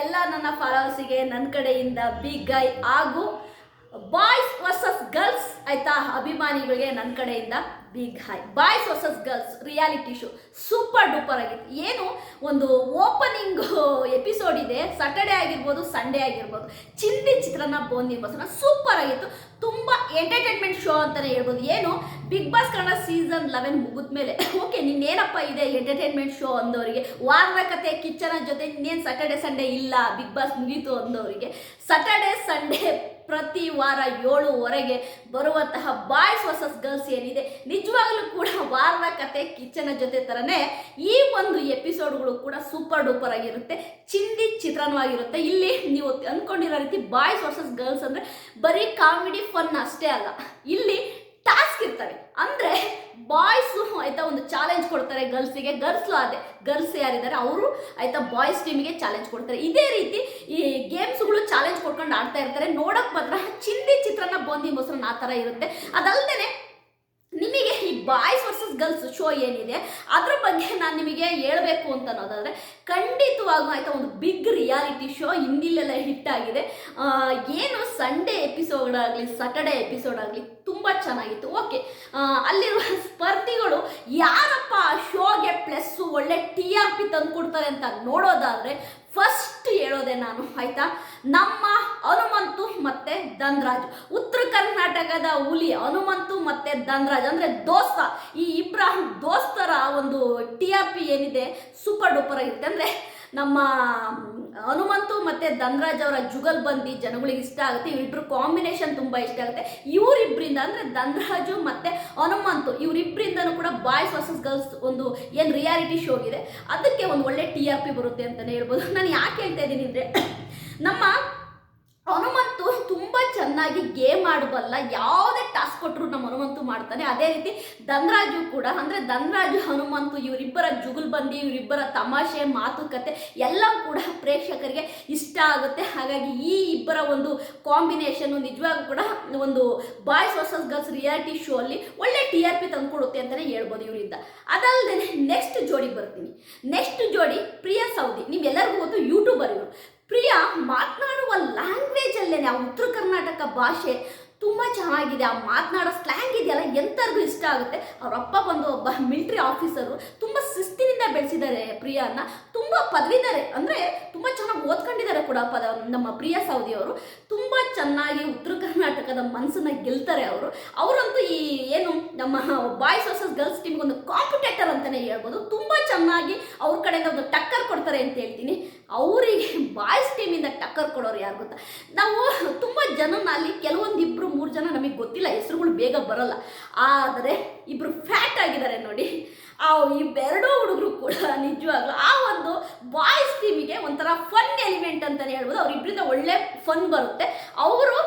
ಎಲ್ಲ ನನ್ನ ಫಾಲೋವರ್ಸಿಗೆ ನನ್ನ ಕಡೆಯಿಂದ ಬಿಗ್ ಗೈ ಹಾಗೂ ಬಾಯ್ಸ್ ವರ್ಸಸ್ ಗರ್ಲ್ಸ್, ಆಯಿತಾ, ಅಭಿಮಾನಿಗಳಿಗೆ ನನ್ನ ಕಡೆಯಿಂದ big hi boys versus girls reality show super duper ಆಗಿತ್ತು. ಏನು, ಒಂದು ಓಪನಿಂಗ್ ಎಪಿಸೋಡ್ ಇದೆ. ಸಾಟರ್ಡೆ ಆಗಿರ್ಬೋದು ಸಂಡೇ ಆಗಿರ್ಬೋದು. ಚಿಂದಿ ಚಿತ್ರನ ಬೋಂದಿ ಬಸ್ನ ಸೂಪರ್ ಆಗಿತ್ತು. ತುಂಬ ಎಂಟರ್ಟೈನ್ಮೆಂಟ್ ಶೋ ಅಂತಲೇ ಹೇಳ್ಬೋದು. ಏನು Bigg Boss Kannada season eleven ಮುಗಿದ್ಮೇಲೆ. ಓಕೆ ನಿನ್ನೇನಪ್ಪ ಇದೆ ಎಂಟರ್ಟೈನ್ಮೆಂಟ್ ಶೋ ಅಂದವರಿಗೆ? ವಾರದ ಕತೆ, ಕಿಚ್ಚನ ಜೊತೆ ಇನ್ನೇನು ಸಾಟರ್ಡೆ ಸಂಡೇ ಇಲ್ಲ ಬಿಗ್ ಬಾಸ್ ಮುಗೀತು ಅಂದವರಿಗೆ. ಸಾಟರ್ಡೆ ಸಂಡೇ ಪ್ರತಿ ವಾರ ಏಳುವರೆಗೆ ಬರುವಂತಹ ಬಾಯ್ಸ್ ವರ್ಸಸ್ ಗರ್ಲ್ಸ್ ಏನಿದೆ, ನಿಜವಾಗ್ಲೂ ಕೂಡ ವಾರದ ಕತೆ ಕಿಚ್ಚನ ಜೊತೆ ಥರನೇ ಈ ಒಂದು ಎಪಿಸೋಡ್ಗಳು ಕೂಡ ಸೂಪರ್ ಡೂಪರ್ ಆಗಿರುತ್ತೆ, ಚಿಂದಿ ಚಿತ್ರಣವಾಗಿರುತ್ತೆ ಇಲ್ಲಿ ನೀವು ಅಂದ್ಕೊಂಡಿರೋ ರೀತಿ ಬಾಯ್ಸ್ ವರ್ಸಸ್ ಗರ್ಲ್ಸ್ ಅಂದರೆ ಬರೀ ಕಾಮಿಡಿ ಫನ್ ಅಷ್ಟೇ ಅಲ್ಲ, ಇಲ್ಲಿ ಟಾಸ್ಕ್ ಇರ್ತವೆ. ಅಂದರೆ ಬಾಯ್ಸು ಆಯ್ತಾ ಒಂದು ಚಾಲೆಂಜ್ ಕೊಡ್ತಾರೆ ಗರ್ಲ್ಸಿಗೆ ಗರ್ಲ್ಸ್ ಅದೇ ಗರ್ಲ್ಸ್ ಯಾರಿದ್ದಾರೆ ಅವರು ಆಯ್ತಾ ಬಾಯ್ಸ್ ಟೀಮಿಗೆ ಚಾಲೆಂಜ್ ಕೊಡ್ತಾರೆ. ಇದೇ ರೀತಿ ಈ ಗೇಮ್ಸ್ಗಳು ಚಾಲೆಂಜ್ ಕೊಡ್ಕೊಂಡು ಆಡ್ತಾ ಇರ್ತಾರೆ. ನೋಡಕ್ ಮಾತ್ರ ಚಿಂದಿ ಚಿತ್ರನ ಬಂದಿ ಮೊಸರನ್ನ ಆ ಥರ ಇರುತ್ತೆ. ಅದಲ್ಲದೆ ನಿಮಗೆ ಈ ಬಾಯ್ಸ್ ವರ್ಸಸ್ ಗರ್ಲ್ಸ್ ಶೋ ಏನಿದೆ, ಅದ್ರ ಬಗ್ಗೆ ನಾನು ನಿಮಗೆ ಹೇಳಬೇಕು ಅಂತ ಅನ್ನೋದಾದರೆ ಖಂಡಿತವಾಗೂ ಆಯಿತಾ ಒಂದು ಬಿಗ್ ರಿಯಾಲಿಟಿ ಶೋ ಹಿಂದಿಲೆಲ್ಲ ಹಿಟ್ ಆಗಿದೆ. ಏನು ಸಂಡೇ ಎಪಿಸೋಡ್ ಆಗಲಿ ಸ್ಯಾಟರ್ಡೇ ಎಪಿಸೋಡ್ ಆಗಲಿ ತುಂಬ ಚೆನ್ನಾಗಿತ್ತು. ಓಕೆ ಅಲ್ಲಿರುವ ಸ್ಪರ್ಧಿಗಳು ಯಾರಪ್ಪ ಒಳ್ಳೆ ಟಿ ಆರ್ ಪಿ ತಂದು ಕೊಡ್ತಾರೆ ಅಂತ ನೋಡೋದಾದರೆ ಫಸ್ಟ್ ಹೇಳೋದೆ ನಾನು, ಆಯ್ತಾ? ನಮ್ಮ ಹನುಮಂತು ಮತ್ತೆ ಧನ್ರಾಜ್. ಉತ್ತರ ಕರ್ನಾಟಕದ ಹುಲಿ ಹನುಮಂತು ಮತ್ತೆ ಧನ್ರಾಜ್. ಅಂದ್ರೆ ದೋಸ್ತ. ಈ ಇಬ್ರಾಹಿಂ ದೋಸ್ತರ ಒಂದು ಟಿ ಆರ್ ಪಿ ಏನಿದೆ ಸೂಪರ್ ಡೂಪರ್ ಆಗಿರುತ್ತೆ. ಅಂದ್ರೆ ನಮ್ಮ, ಹನುಮಂತು ಮತ್ತೆ ಧನ್ರಾಜ್ ಅವರ ಜುಗಲ್ ಬಂದಿ ಜನಗಳಿಗೆ ಇಷ್ಟ ಆಗುತ್ತೆ. ಇವರಿಬ್ರು ಕಾಂಬಿನೇಷನ್ ತುಂಬ ಇಷ್ಟ ಆಗುತ್ತೆ. ಇವರಿಬ್ಬರಿಂದ ಅಂದ್ರೆ ಧನ್ರಾಜು ಮತ್ತೆ ಹನುಮಂತು ಇವರಿಬ್ಬರಿಂದನೂ ಕೂಡ ಬಾಯ್ಸ್ ವರ್ಸಸ್ ಗರ್ಲ್ಸ್ ಒಂದು ಏನು ರಿಯಾಲಿಟಿ ಶೋ ಇದೆ ಅದಕ್ಕೆ ಒಂದು ಒಳ್ಳೆ ಟಿ ಆರ್ ಪಿ ಬರುತ್ತೆ ಅಂತಲೇ ಹೇಳ್ಬೋದು. ನಾನು ಯಾಕೆ ಹೇಳ್ತಾ ಇದ್ದೀನಿ ಅಂದರೆ, ನಮ್ಮ ಹನುಮಂತು ಚೆನ್ನಾಗಿ ಗೇಮ್ ಆಡಬಲ್ಲ ಯಾವುದೇ ಟಾಸ್ಕ್ ಕೊಟ್ಟರು ನಮ್ಮ ಹನುಮಂತು ಮಾಡ್ತಾನೆ. ಅದೇ ರೀತಿ ಧನ್ರಾಜು ಕೂಡ, ಅಂದರೆ ಧನ್ರಾಜು, ಹನುಮಂತು ಇವರಿಬ್ಬರ ಜುಗುಲ್ಬಂದಿ ಇವರಿಬ್ಬರ ತಮಾಷೆ, ಮಾತುಕತೆ ಎಲ್ಲ ಕೂಡ ಪ್ರೇಕ್ಷಕರಿಗೆ ಇಷ್ಟ ಆಗುತ್ತೆ. ಹಾಗಾಗಿ ಈ ಇಬ್ಬರ ಒಂದು ಕಾಂಬಿನೇಷನ್ ನಿಜವಾಗೂ ಕೂಡ ಒಂದು boys versus girls reality show ಅಲ್ಲಿ ಒಳ್ಳೆ ಟಿ ಆರ್ ಪಿ ತಂದುಕೊಡುತ್ತೆ ಅಂತಲೇ ಹೇಳ್ಬೋದು ಇವರಿಂದ. ಅದಲ್ಲದೆ ನೆಕ್ಸ್ಟ್ ಜೋಡಿ ಬರ್ತೀನಿ. ನೆಕ್ಸ್ಟ್ ಜೋಡಿ ಪ್ರಿಯಾ ಸೌದಿ. ನಿಮ್ಗೆಲ್ಲರಿಗೂ ಗೊತ್ತು ಯೂಟ್ಯೂಬರ್ ಇವರು. ಪ್ರಿಯಾ ಮಾತನಾಡುವ ಲ್ಯಾಂಗ್ವೇಜ್ ಅಲ್ಲೇನೆ ಆ ಉತ್ತರ ಕರ್ನಾಟಕ ಭಾಷೆ ತುಂಬ ಚೆನ್ನಾಗಿದೆ. ಆ ಮಾತನಾಡೋ ಸ್ಲ್ಯಾಂಗ್ ಇದೆಯಲ್ಲ ಎಂಥರಿಗೂ ಇಷ್ಟ ಆಗುತ್ತೆ. ಅವ್ರ ಅಪ್ಪ ಬಂದು ಒಬ್ಬ ಮಿಲಿಟ್ರಿ ಆಫೀಸರು ತುಂಬ ಶಿಸ್ತಿನಿಂದ ಬೆಳೆಸಿದ್ದಾರೆ ಪ್ರಿಯಾನ. ತುಂಬ ಪದವಿದ್ದಾರೆ. ಅಂದರೆ ತುಂಬ ಚೆನ್ನಾಗಿ ಓದ್ಕೊಂಡಿದ್ದಾರೆ ಕೂಡ ಪದ, ನಮ್ಮ ಪ್ರಿಯ ಸೌದಿ ಅವರು. ತುಂಬ ಚೆನ್ನಾಗಿ ಉತ್ತರ ಕರ್ನಾಟಕದ ಮನಸ್ಸನ್ನ ಗೆಲ್ತಾರೆ ಅವರು. ಅವರಂತೂ ಈ ಏನು ನಮ್ಮ ಬಾಯ್ಸ್ ವರ್ಸಸ್ ಗರ್ಲ್ಸ್ ಟೀಮ್ಗೆ ಒಂದು ಕಾಂಪಿಟೇಟರ್ ಅಂತಲೇ ಹೇಳ್ಬೋದು. ತುಂಬ ಚೆನ್ನಾಗಿ ಅವ್ರ ಕಡೆಯಿಂದ ಒಂದು ಟಕ್ಕರ್ ಕೊಡ್ತಾರೆ ಅಂತ ಹೇಳ್ತೀನಿ. ಅವರಿಗೆ ಬಾಯ್ಸ್ ಟೀಮಿಂದ ಟಕ್ಕರ್ ಕೊಡೋರು ಯಾರು ಗೊತ್ತಾ? ನಾವು ತುಂಬ ಜನನ ಅಲ್ಲಿ ಕೆಲವೊಂದಿಬ್ರು ಇಬ್ಬರು ಮೂರು ಜನ ನಮಗೆ ಗೊತ್ತಿಲ್ಲ, ಹೆಸರುಗಳು ಬೇಗ ಬರಲ್ಲ. ಆದರೆ ಇಬ್ಬರು ಫ್ಯಾಟ್ ಆಗಿದ್ದಾರೆ ನೋಡಿ. ಆ ಇಬ್ಬೆರಡೂ ಹುಡುಗರು ಕೂಡ ನಿಜವಾಗ್ಲೂ ಆ ಒಂದು ಬಾಯ್ಸ್ ಟೀಮಿಗೆ ಒಂಥರ ಫನ್ ಎಲಿಮೆಂಟ್ ಅಂತಲೇ ಹೇಳ್ಬೋದು. ಅವರಿಬ್ಬರಿಂದ ಒಳ್ಳೆ ಫನ್ ಬರುತ್ತೆ. ಅವರು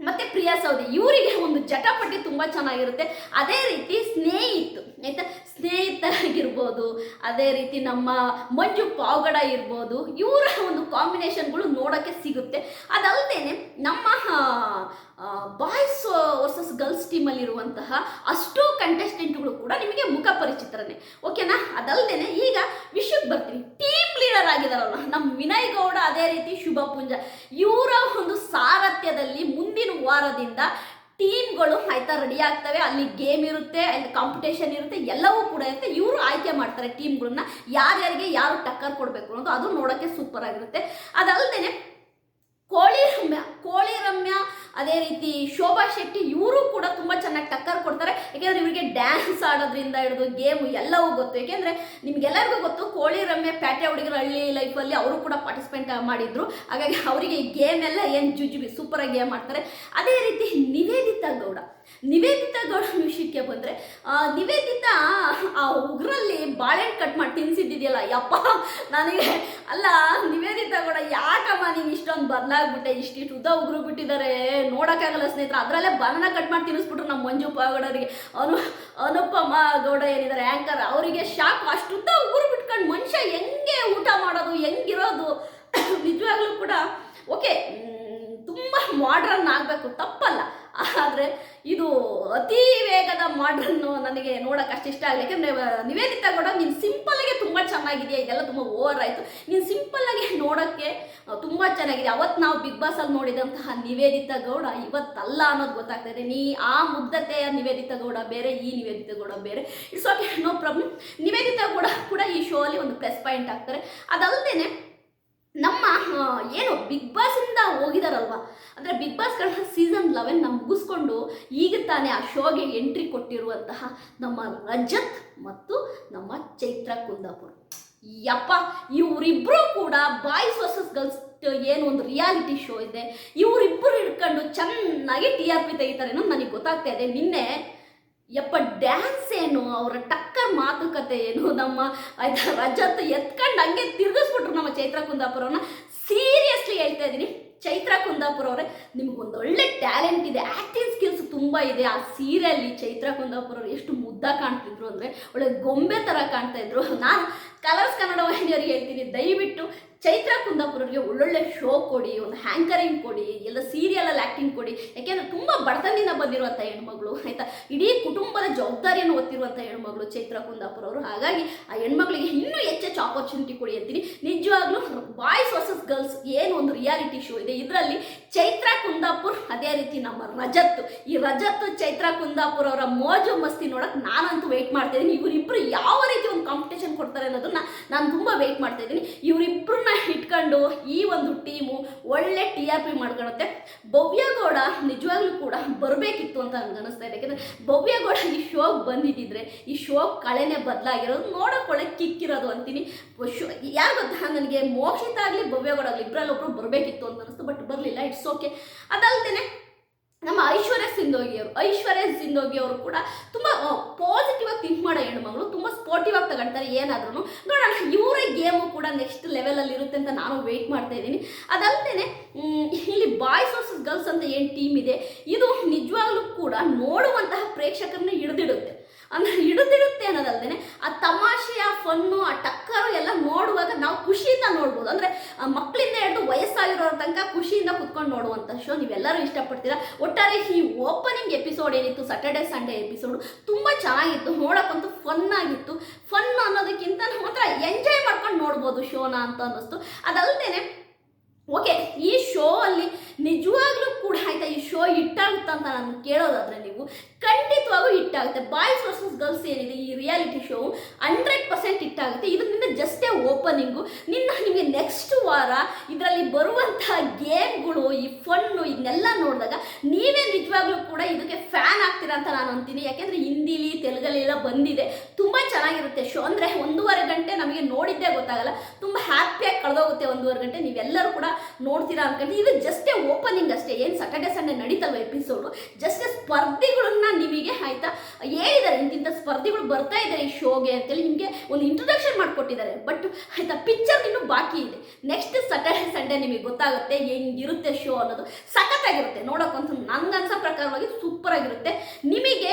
ಮತ್ತೆ ಪ್ರಿಯಾ ಸೌದಿ, ಇವರಿಗೆ ಒಂದು ಜಟಾಪಟಿ ತುಂಬ ಚೆನ್ನಾಗಿರುತ್ತೆ. ಅದೇ ರೀತಿ ಸ್ನೇಹಿತ್. ಆಯ್ತಾ ಸ್ನೇಹಿತರಾಗಿರ್ಬೋದು, ಅದೇ ರೀತಿ ನಮ್ಮ ಮಂಜು ಪಾವಗಡ ಇರ್ಬೋದು, ಇವರ ಒಂದು ಕಾಂಬಿನೇಷನ್ಗಳು ನೋಡೋಕ್ಕೆ ಸಿಗುತ್ತೆ. ಅದಲ್ಲದೆ ನಮ್ಮ ಬಾಯ್ಸ್ ವರ್ಸಸ್ ಗರ್ಲ್ಸ್ ಟೀಮಲ್ಲಿರುವಂತಹ ಅಷ್ಟೋ ಕಂಟೆಸ್ಟೆಂಟ್ಗಳು ಕೂಡ ನಿಮಗೆ ಮುಖ ಪರಿಚಿತರನೆ ಓಕೆನಾ? ಅದಲ್ಲದೆ ಈಗ ವಿಷಯಕ್ಕೆ ಬರ್ತೀನಿ ಟೀಮ್ ಲೀಡರ್ ಆಗಿದಾರಲ್ಲ, ನಮ್ಮ ವಿನಯ್ ಗೌಡ, ಅದೇ ರೀತಿ ಶುಭ ಪುಂಜ. ಇವರ ಒಂದು ಸಾರಥ್ಯದಲ್ಲಿ ಮುಂದಿನ ವಾರದಿಂದ ಟೀಮ್ಗಳು ಆಯ್ತಾ ರೆಡಿ ಆಗ್ತವೆ. ಅಲ್ಲಿ ಗೇಮ್ ಇರುತ್ತೆ, ಅಲ್ಲಿ ಕಾಂಪಿಟೇಷನ್ ಇರುತ್ತೆ, ಎಲ್ಲವೂ ಕೂಡ ಇರುತ್ತೆ. ಇವರು ಆಯ್ಕೆ ಮಾಡ್ತಾರೆ ಟೀಮ್ಗಳನ್ನ. ಯಾರ್ಯಾರಿಗೆ ಯಾರು ಟಕ್ಕರ್ ಕೊಡಬೇಕು ಅನ್ನೋದು ಅದು ನೋಡೋಕ್ಕೆ ಸೂಪರ್ ಆಗಿರುತ್ತೆ. ಅದಲ್ಲದೆ ಕೋಳಿ ರಮ್ಯ ಕೋಳಿ ರಮ್ಯ, ಅದೇ ರೀತಿ ಶೋಭಾ ಶೆಟ್ಟಿ ಇವರು ಕೂಡ ತುಂಬ ಚೆನ್ನಾಗಿ ಟಕ್ಕರ್ ಕೊಡ್ತಾರೆ. ಯಾಕೆಂದರೆ ಇವರಿಗೆ ಡ್ಯಾನ್ಸ್ ಆಡೋದ್ರಿಂದ ಹಿಡಿದು ಗೇಮು ಎಲ್ಲವೂ ಗೊತ್ತು. ಯಾಕೆಂದ್ರೆ ನಿಮ್ಗೆಲ್ಲರಿಗೂ ಗೊತ್ತು, ಕೋಳಿ ರಮ್ಯ ಪ್ಯಾಟೆ ಹುಡುಗರ ಹಳ್ಳಿ ಲೈಫಲ್ಲಿ ಅವರು ಕೂಡ ಪಾರ್ಟಿಸಿಪೇಟ್ ಮಾಡಿದ್ರು. ಹಾಗಾಗಿ ಅವರಿಗೆ ಈ ಗೇಮ್ ಎಲ್ಲ ಏನು ಜುಜುಬಿ ಆಗಿ ಗೇಮ್ ಮಾಡ್ತಾರೆ ಅದೇ ರೀತಿ ನಿವೇದಿತಾ ಗೌಡ. ನಿವೇದಿತಾ ಗೌಡ ವಿಷಯಕ್ಕೆ ಬಂದರೆ ನಿವೇದಿತ ಆ ಉಗ್ರಲ್ಲಿ ಬಾಳೆಹಣ್ಣು ಕಟ್ ಮಾಡಿ ತಿನ್ಸಿದ್ದಿದೆಯಲ್ಲ, ಯಪ್ಪ, ನನಗೆ ಅಲ್ಲ, ನಿವೇದಿತ ಕೂಡ ಯಾಕಮ್ಮ ನೀನು ಇಷ್ಟೊಂದು ಬದಲಾಗ್ಬಿಟ್ಟೆ ಇಷ್ಟಿಷ್ಟು ಉದ್ದ ಉಗ್ರು ಬಿಟ್ಟಿದ್ದಾರೆ ನೋಡೋಕ್ಕಾಗಲ್ಲ ಸ್ನೇಹಿತರೆ, ಅದರಲ್ಲೇ ಬನಾನ ಕಟ್ ಮಾಡಿ ತಿನ್ನಿಸ್ಬಿಟ್ರು ನಮ್ಮ ಮಂಜು ಪಾಗಡೋರಿಗೆ ಅನು, ಅನುಪಮ ಗೌಡ ಏನಿದ್ದಾರೆ ಆ್ಯಂಕರ್ ಅವರಿಗೆ ಶಾಕ್ ಅಷ್ಟುದ್ದ ಉಗುರು ಬಿಟ್ಕೊಂಡು ಮನುಷ್ಯ ಹೆಂಗೆ ಊಟ ಮಾಡೋದು, ಹೆಂಗಿರೋದು, ನಿಜವಾಗ್ಲೂ ಕೂಡ ಓಕೆ ತುಂಬ ಮಾಡ್ರನ್ ಆಗಬೇಕು, ತಪ್ಪಲ್ಲ. ಆದರೆ ಇದು ಅತಿ ವೇಗದ ಮಾಡ್ರನ್ನು ನನಗೆ ನೋಡೋಕೆ ಅಷ್ಟು ಇಷ್ಟ ಆಗಲಿ ಯಾಕಂದರೆ ನಿವೇದಿತ ಕೂಡ ನೀನು ಸಿಂಪಲ್ಲಾಗೆ ತುಂಬ ಚೆನ್ನಾಗಿದೆಯಾ? ಇದೆಲ್ಲ ತುಂಬ ಓವರ್ ಆಯಿತು. ನೀನು ಸಿಂಪಲ್ಲಾಗಿ ನೋಡೋಕ್ಕೆ ತುಂಬ ಚೆನ್ನಾಗಿದೆ. ಅವತ್ತು ನಾವು ಬಿಗ್ ಬಾಸಲ್ಲಿ ನೋಡಿದಂತಹ ನಿವೇದಿತ ಗೌಡ ಇವತ್ತಲ್ಲ ಅನ್ನೋದು ಗೊತ್ತಾಗ್ತಾ ಇದೆ. ನೀ ಆ ಮುಗ್ಧತೆಯ ನಿವೇದಿತ ಗೌಡ ಬೇರೆ, ಈ ನಿವೇದಿತ ಗೌಡ ಬೇರೆ. It's okay no problem Nivedita Gowda ಕೂಡ ಈ ಶೋ ಅಲ್ಲಿ ಒಂದು ಪ್ಲಸ್ ಪಾಯಿಂಟ್ ಆಗ್ತಾರೆ ಅದಲ್ಲದೆ ನಮ್ಮ ಏನು ಬಿಗ್ ಬಾಸಿಂದ ಹೋಗಿದಾರಲ್ವ? ಅಂದರೆ ಬಿಗ್ ಬಾಸ್ ಕನ್ನಡ ಸೀಸನ್ ಲೆವೆನ್ನ ಮುಗಿಸ್ಕೊಂಡು ಈಗ ತಾನೇ ಆ ಶೋಗೆ ಎಂಟ್ರಿ ಕೊಟ್ಟಿರುವಂತಹ ನಮ್ಮ ರಜತ್ ಮತ್ತು ನಮ್ಮ ಚೈತ್ರ ಕುಂದಾಪುರ್. ಯಪ್ಪ ಇವರಿಬ್ಬರು ಕೂಡ ಬಾಯ್ಸ್ ವರ್ಸಸ್ ಗರ್ಲ್ಸ್ ಏನು ಒಂದು ರಿಯಾಲಿಟಿ ಶೋ ಇದೆ. ಇವರಿಬ್ಬರು ಹಿಡ್ಕೊಂಡು ಚೆನ್ನಾಗಿ ಟಿ ಆರ್ ಪಿ ತೆಗಿತಾರೆ ಅನ್ನೋದು ನನಗೆ ಗೊತ್ತಾಗ್ತಾ ಇದೆ. ನಿನ್ನೆ ಯಪ್ಪ ಡ್ಯಾನ್ಸ್ ಏನು, ಅವರ ಟಕ್ಕರ್ ಮಾತುಕತೆ ಏನು, ನಮ್ಮ ಆಯ್ತಾ ರಜತ್ ಎತ್ಕೊಂಡು ಹಂಗೆ ತಿರುಗಿಸ್ಬಿಟ್ರು ನಮ್ಮ ಚೈತ್ರ ಕುಂದಾಪುರವನ್ನ ಸೀರಿಯಸ್ಲಿ ಹೇಳ್ತಾ ಇದ್ದೀನಿ ಚೈತ್ರ ಕುಂದಾಪುರ ಅವರೇ ನಿಮ್ಗೊಂದು ಒಳ್ಳೆ ಟ್ಯಾಲೆಂಟ್ ಇದೆ ಆ್ಯಕ್ಟಿಂಗ್ ಸ್ಕಿಲ್ಸ್ ತುಂಬ ಇದೆ. ಆ ಸೀರಿಯಲ್ಲಿ ಚೈತ್ರ ಕುಂದಾಪುರ ಅವರು ಎಷ್ಟು ಮುದ್ದ ಕಾಣ್ತಿದ್ರು ಅಂದರೆ, ಒಳ್ಳೆ ಗೊಂಬೆ ಥರ ಕಾಣ್ತಾ ಇದ್ರು. ನಾನು ಕಲರ್ಸ್ ಕನ್ನಡ ವಾಹಿನಿಯವರಿಗೆ ಹೇಳ್ತೀನಿ, ದಯವಿಟ್ಟು ಚೈತ್ರ ಕುಂದಾಪುರರಿಗೆ ಒಳ್ಳೊಳ್ಳೆ ಶೋ ಕೊಡಿ, ಒಂದು ಹ್ಯಾಂಕರಿಂಗ್ ಕೊಡಿ, ಎಲ್ಲ ಸೀರಿಯಲಲ್ಲಿ ಆ್ಯಕ್ಟಿಂಗ್ ಕೊಡಿ. ಯಾಕೆಂದರೆ ತುಂಬ ಬಡತನದಿಂದ ಬಂದಿರುವಂಥ ಹೆಣ್ಮಗಳು, ಆಯಿತಾ? ಇಡೀ ಕುಟುಂಬದ ಜವಾಬ್ದಾರಿಯನ್ನು ಹೊತ್ತಿರುವಂಥ ಹೆಣ್ಮಗಳು ಚೈತ್ರ ಕುಂದಾಪುರ ಅವರು ಹಾಗಾಗಿ ಆ ಹೆಣ್ಮಗಳಿಗೆ ಇನ್ನೂ ಹೆಚ್ಚೆಚ್ಚು ಆಪರ್ಚುನಿಟಿ ಕೊಡಿ ಅಂತೀನಿ. ನಿಜವಾಗ್ಲೂ ಬಾಯ್ಸ್ ವರ್ಸಸ್ ಗರ್ಲ್ಸ್ ಏನು ಒಂದು ರಿಯಾಲಿಟಿ ಶೋ ಇದೆ. ಇದರಲ್ಲಿ ಚೈತ್ರ ಕುಂದಾಪುರ್, ಅದೇ ರೀತಿ ನಮ್ಮ ರಜತ್. ಈ ರಜತ್, ಚೈತ್ರ ಕುಂದಾಪುರ್ ಅವರ ಮೋಜು ಮಸ್ತಿ ನೋಡಕ್ಕೆ ನಾನಂತೂ ವೆಯ್ಟ್ ಮಾಡ್ತಾ ಇದ್ದೀನಿ. ಇವರಿಬ್ಬರು ಯಾವ ರೀತಿ ಒಂದು ಕಾಂಪಿಟೇಷನ್ ಕೊಡ್ತಾರೆ ಅನ್ನೋದನ್ನ ನಾನು ತುಂಬ ವೆಯ್ಟ್ ಮಾಡ್ತಾ ಇದ್ದೀನಿ. ಇವರಿಬ್ಬರನ್ನ ಇಟ್ಕೊಂಡು ಈ ಒಂದು ಟೀಮು ಒಳ್ಳೆ ಟಿ ಆರ್ ಪಿ ಮಾಡ್ಕೊಳುತ್ತೆ ಭವ್ಯಗೌಡ ನಿಜವಾಗ್ಲೂ ಕೂಡ ಬರಬೇಕಿತ್ತು ಅಂತ ನನಗೆ ಅನಿಸ್ತಾ ಇದೆ. ಯಾಕಂದರೆ ಭವ್ಯಗೌಡ ಈ ಶೋಗೆ ಬಂದಿದ್ದಿದ್ರೆ, ಈ ಶೋ ಕಳೆನೇ ಬದಲಾಗಿರೋದು ನೋಡೋಕೊಳ್ಳೆ ಕಿಕ್ಕಿರೋದು ಅಂತೀನಿ. ಶೋ, ಯಾರು ಗೊತ್ತಾ? ನನಗೆ ಮೋಕ್ಷಿತ ಆಗಲಿ ಭವ್ಯಗೌಡ ಆಗಲಿ ಇಬ್ಬರಲ್ಲಿ ಒಬ್ಬರು ಬರಬೇಕಿತ್ತು ಅಂತ ಅನಿಸ್ತು ಬಟ್ ಬರಲಿಲ್ಲ ಇಟ್ಸ್ ಓಕೆ ಅದಲ್ಲದೆ ನಮ್ಮ ಐಶ್ವರ್ಯ ಸಿಂಧೋಗಿ ಅವರು, ಐಶ್ವರ್ಯ ಸಿಂಧೋಗಿ ಅವರು ಕೂಡ ತುಂಬ ಪಾಸಿಟಿವ್ ಆಗಿ ಥಿಂಕ್ ಮಾಡೋ ಹೆಣ್ಮಗಳು ತುಂಬ ಸ್ಪೋರ್ಟಿವ್ ಆಗಿ ತಗೊಳ್ತಾರೆ ಏನಾದ್ರೂ ನೋಡೋಣ, ಇವರೇ ಗೇಮು ಕೂಡ ನೆಕ್ಸ್ಟ್ ಲೆವೆಲಲ್ಲಿ ಇರುತ್ತೆ ಅಂತ ನಾನು ವೆಯ್ಟ್ ಮಾಡ್ತಾ ಇದ್ದೀನಿ. ಅದಲ್ಲದೆ ಇಲ್ಲಿ ಬಾಯ್ಸ್ ವರ್ಸಸ್ ಗರ್ಲ್ಸ್ ಅಂತ ಏನು ಟೀಮ್ ಇದೆ, ಇದು ನಿಜವಾಗ್ಲೂ ಕೂಡ ನೋಡುವಂತಹ ಪ್ರೇಕ್ಷಕರನ್ನ ಹಿಡಿದಿಡುತ್ತೆ. ಅಂದರೆ ಹಿಡಿದಿಡುತ್ತೆ ಅನ್ನೋದಲ್ದೇ ಆ ತಮಾಷೆಯ ಫನ್ನು, ಆ ಟಕ್ಕರು ಎಲ್ಲ ನೋಡುವಾಗ ನಾವು ಖುಷಿಯಿಂದ ನೋಡ್ಬೋದು. ಅಂದರೆ ಮಕ್ಕಳಿಂದ ಹಿಡಿದು ವಯಸ್ಸಾಗಿರೋರ ತನಕ ಖುಷಿಯಿಂದ ಕುತ್ಕೊಂಡು ನೋಡುವಂಥ ಶೋ ನೀವೆಲ್ಲರೂ ಇಷ್ಟಪಡ್ತೀರಾ? ಒಟ್ಟಾರೆ ಈ ಓಪನಿಂಗ್ ಎಪಿಸೋಡ್ ಏನಿತ್ತು ಸ್ಯಾಟರ್ಡೆ ಸಂಡೇ ಎಪಿಸೋಡು ತುಂಬ ಚೆನ್ನಾಗಿತ್ತು ನೋಡೋಕ್ಕಂತೂ ಫನ್ ಆಗಿತ್ತು. ಫನ್ ಅನ್ನೋದಕ್ಕಿಂತ ಮಾತ್ರ ಎಂಜಾಯ್ ಮಾಡ್ಕೊಂಡು ನೋಡ್ಬೋದು ಶೋನ ಅಂತ ಅನ್ನಿಸ್ತು. ಅದಲ್ಲದೆ ಓಕೆ ಈ ಶೋ ಅಲ್ಲಿ ನಿಜವಾಗ್ಲೂ ಕೂಡ ಆಯ್ತಾ? ಈ ಶೋ ಹಿಟ್ಟಾಗುತ್ತಾ ಅಂತ ನಾನು ಕೇಳೋದಾದ್ರೆ ನೀವು ಖಂಡಿತವಾಗೂ ಹಿಟ್ಟಾಗುತ್ತೆ ಬಾಯ್ಸ್ ವರ್ಸಸ್ ಗರ್ಲ್ಸ್ ಏನಿದೆ ಈ ರಿಯಾಲಿಟಿ ಶೋ ಹಂಡ್ರೆಡ್ ಪರ್ಸೆಂಟ್ ಹಿಟ್ಟಾಗುತ್ತೆ ಇದರಿಂದ ಜಸ್ಟೇ ಓಪನಿಂಗು ನಿನ್ನ ನಿಮಗೆ ನೆಕ್ಸ್ಟ್ ವಾರ ಇದರಲ್ಲಿ ಬರುವಂತಹ ಗೇಮ್ಗಳು ಈ ಫನ್ನು ಇದನ್ನೆಲ್ಲ ನೋಡಿದಾಗ ನೀವೇ ನಿಜವಾಗ್ಲೂ ಕೂಡ ಇದಕ್ಕೆ ಫ್ಯಾನ್ ಆಗ್ತೀರಾ ಅಂತ ನಾನು ಅಂತೀನಿ. ಯಾಕೆಂದರೆ ಹಿಂದಿಲಿ, ತೆಲುಗಲ್ಲಿ ಎಲ್ಲ ಬಂದಿದೆ. ಚೆನ್ನಾಗಿರುತ್ತೆ. ಶೋ ಅಂದರೆ ಒಂದೂವರೆ ಗಂಟೆ ನಮಗೆ ನೋಡಿದ್ದೇ ಗೊತ್ತಾಗಲ್ಲ. ತುಂಬ ಹ್ಯಾಪಿಯಾಗಿ ಕಳೆದೋಗುತ್ತೆ ಒಂದೂವರೆ ಗಂಟೆ. ನೀವೆಲ್ಲರೂ ಕೂಡ ನೋಡ್ತೀರಾ ಅನ್ಕೊಂಡು ಇದು ಜಸ್ಟೇ ಓಪನಿಂಗ್ ಅಷ್ಟೇ, ಏನು ಸ್ಯಾಟರ್ಡೆ ಸಂಡೇ ನಡೀತಲ್ವ ಎಪಿಸೋಡು ಜಸ್ಟ್ ಸ್ಪರ್ಧಿಗಳನ್ನ ನಿಮಗೆ ಆಯ್ತಾ? ಹೇಳಿದ್ದಾರೆ ಇಂತಿಂಥ ಸ್ಪರ್ಧಿಗಳು ಬರ್ತಾ ಇದ್ದಾರೆ ಈ ಶೋಗೆ ಅಂತೇಳಿ ನಿಮಗೆ ಒಂದು ಇಂಟ್ರೊಡಕ್ಷನ್ ಮಾಡಿಕೊಟ್ಟಿದ್ದಾರೆ. ಬಟ್ ಆಯ್ತಾ ಪಿಕ್ಚರ್ ಇನ್ನೂ ಬಾಕಿ ಇದೆ. ನೆಕ್ಸ್ಟ್ ಸ್ಯಾಟರ್ಡೆ ಸಂಡೇ ನಿಮಗೆ ಗೊತ್ತಾಗುತ್ತೆ ಹೆಂಗಿರುತ್ತೆ ಶೋ ಅನ್ನೋದು. ಸಖತ್ತಾಗಿರುತ್ತೆ. ನೋಡೋಕ್ಕಂತೂ ನನಗನ್ಸೋ ಪ್ರಕಾರವಾಗಿ ಸೂಪರ್ ಆಗಿರುತ್ತೆ. ನಿಮಗೆ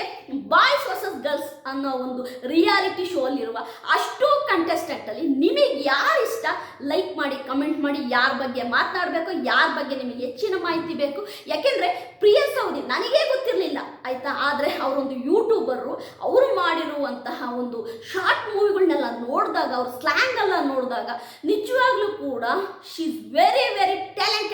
ಬಾಯ್ಸ್ ವರ್ಸಸ್ ಗರ್ಲ್ಸ್ ಅನ್ನೋ ಒಂದು ರಿಯಾಲಿಟಿ ಶೋ ಅಲ್ಲಿರುವ ಅಷ್ಟು ಕಂಟೆಸ್ಟೆಂಟಲ್ಲಿ ನಿಮಗೆ ಯಾರು ಇಷ್ಟ? ಲೈಕ್ ಮಾಡಿ ಕಮೆಂಟ್ ಮಾಡಿ, ಯಾರ ಬಗ್ಗೆ ಮಾತನಾಡಬೇಕು, ಯಾರ ಬಗ್ಗೆ ನಿಮಗೆ ಹೆಚ್ಚಿನ ಮಾಹಿತಿ ಬೇಕು? ಯಾಕೆಂದರೆ ಪ್ರಿಯ ಸೌದಿ ನನಗೇ ಗೊತ್ತಿರಲಿಲ್ಲ, ಆಯಿತಾ? ಆದರೆ ಅವರೊಂದು ಯೂಟ್ಯೂಬರು ಅವರು ಮಾಡಿರುವಂತಹ ಒಂದು ಶಾರ್ಟ್ ಮೂವಿಗಳನ್ನೆಲ್ಲ ನೋಡಿದಾಗ, ಅವ್ರ ಸ್ಲ್ಯಾಂಗ್ ಎಲ್ಲ ನೋಡಿದಾಗ ನಿಜವಾಗ್ಲೂ ಕೂಡ she is very very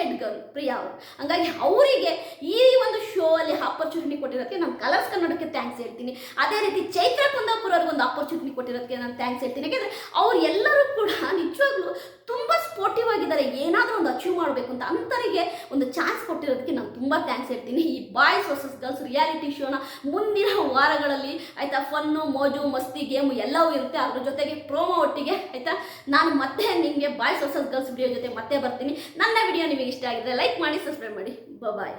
talented girl Priya ಅವರು. ಹಂಗಾಗಿ ಅವರಿಗೆ ಈ ಒಂದು ಶೋ ಅಲ್ಲಿ ಆಪರ್ಚುನಿಟಿ ಕೊಟ್ಟಿರೋದಕ್ಕೆ ನಾನು ಕಲರ್ಸ್ ಕನ್ನಡಕ್ಕೆ ಥ್ಯಾಂಕ್ಸ್ ಹೇಳ್ತೀನಿ. ಅದೇ ರೀತಿ ಚೈತ್ರ ಕುಂದಾಪುರ ಅವ್ರಿಗೆ ಒಂದು ಆಪರ್ಚುನಿಟಿ ಕೊಟ್ಟಿರೋದಕ್ಕೆ ನಾನು ಥ್ಯಾಂಕ್ಸ್ ಹೇಳ್ತೀನಿ. ಯಾಕೆಂದರೆ ಅವ್ರು ಎಲ್ಲರೂ ಕೂಡ ನಿಜವಾಗ್ಲೂ ತುಂಬ ಸ್ಪೋರ್ಟಿವ್ ಆಗಿದ್ದಾರೆ. ಏನಾದರೂ ಒಂದು ಅಚೀವ್ ಮಾಡಬೇಕು ಅಂತ ಅಂಥವರಿಗೆ ಒಂದು ಚಾನ್ಸ್ ಕೊಟ್ಟಿರೋದಕ್ಕೆ ತುಂಬ ಥ್ಯಾಂಕ್ಸ್ ಹೇಳ್ತೀನಿ. ಈ ಬಾಯ್ಸ್ ವರ್ಸಸ್ ಗರ್ಲ್ಸ್ ರಿಯಾಲಿಟಿ ಶೋನ ಮುಂದಿನ ವಾರಗಳಲ್ಲಿ ಆಯಿತಾ ಫನ್ನು ಮೋಜು, ಮಸ್ತಿ ಗೇಮು ಎಲ್ಲವೂ ಇರುತ್ತೆ. ಅದ್ರ ಜೊತೆಗೆ ಪ್ರೋಮೋ ಒಟ್ಟಿಗೆ ಆಯಿತಾ ನಾನು ಮತ್ತೆ ನಿಮಗೆ ಬಾಯ್ಸ್ ವರ್ಸಸ್ ಗರ್ಲ್ಸ್ ವಿಡಿಯೋ ಜೊತೆ ಮತ್ತೆ ಬರ್ತೀನಿ. ನನ್ನ ವಿಡಿಯೋ ನಿಮಗೆ ಇಷ್ಟ ಆಗಿದ್ರೆ ಲೈಕ್ ಮಾಡಿ ಸಬ್ಸ್ಕ್ರೈಬ್ ಮಾಡಿ. ಬಾಯ್